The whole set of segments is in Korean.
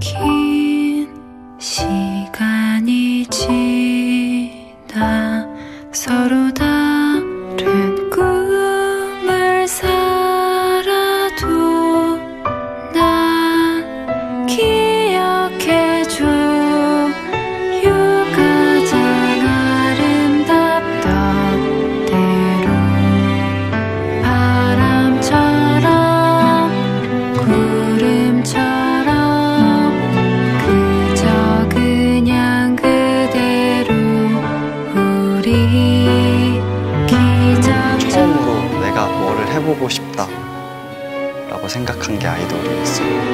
keep 처음으로 내가 뭐를 해보고 싶다 라고 생각한 게 아이돌이었어요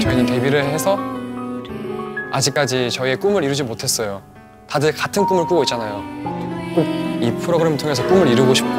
저희는 데뷔를 해서 아직까지 저희의 꿈을 이루지 못했어요. 다들 같은 꿈을 꾸고 있잖아요. 꼭 이 프로그램을 통해서 꿈을 이루고 싶고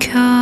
because